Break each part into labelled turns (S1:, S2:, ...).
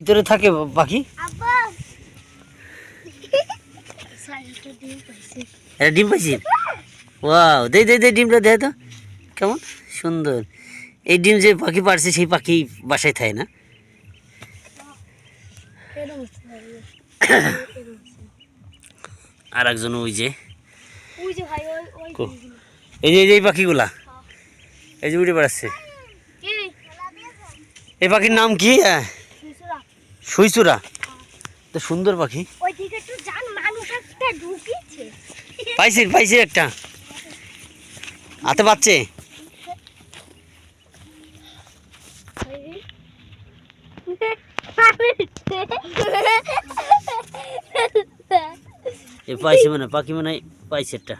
S1: ভিতরে থাকে পাখি
S2: দিয়ে
S1: এটা ডিম পাইছি? ওয়াও দে দে দে ডিমটা দে তো। কেমন? সুন্দর। এই ডিম যে পাখি পারছে সেই পাখি বাসায় থাকে না? আর একজন ওই যে। এই যে এই পাখিগুলা। এই যে উড়ে বেড়াচ্ছে। এই পাখির নাম কি? হ্যাঁ, সুইচুরা। তো সুন্দর পাখি। পাইছি পাইছি একটা হাতে পাচ্ছে। এ পাইছে মানে পাখি মানে পাইছে একটা।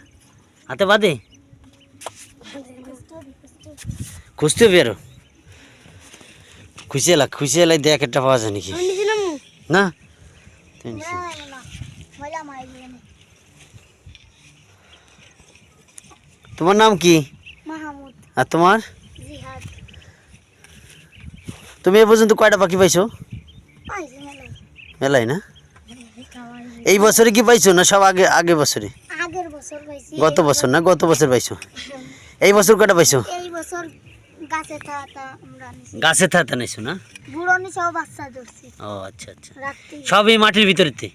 S1: হাতে বাদে খুঁজতে হবে আরও খুঁজে এলা খুঁজে এলাই দেখ একটা পাওয়া যায় নাকি? না? তোমার নাম কি? আর তোমার? তুমি এ পর্যন্ত কয়টা পাখি পাইছো? মেলাই না? এই বছরে কি পাইছো না সব আগে আগে বছরে?
S2: আগের বছর পাইছি।
S1: গত বছর না? গত বছর পাইছো। এই বছর কয়টা পাইছো?
S2: এই বছর গাছে আমরা
S1: গাছে না?
S2: বুড়ো নিছেও বাচ্চা ধরছি।
S1: ও আচ্ছা আচ্ছা।
S2: রাত্রি
S1: সব এই মাটির ভিতরেতে?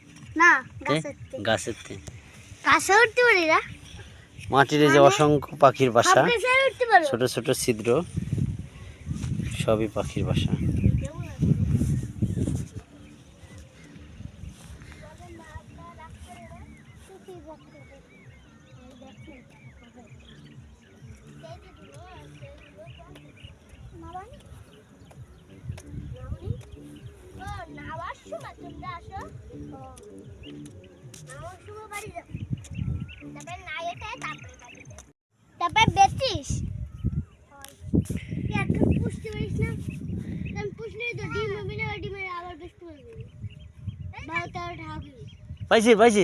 S2: না
S1: তে?
S2: গাছের
S1: গাছের তে।
S2: গাছে উঠতে পারি না?
S1: মাটির যে অসংখ্য পাখির বাসা ছোট ছোট ছিদ্র সবই পাখির বাসা।
S2: তারপরে বেচিস? এখন পুষতে পারিস না? কারণ পুষলে তো ডিম হবে না ডিমের আবার বেশি পারবি বারো তেরোটা হবে
S1: পাইছি পাইছি।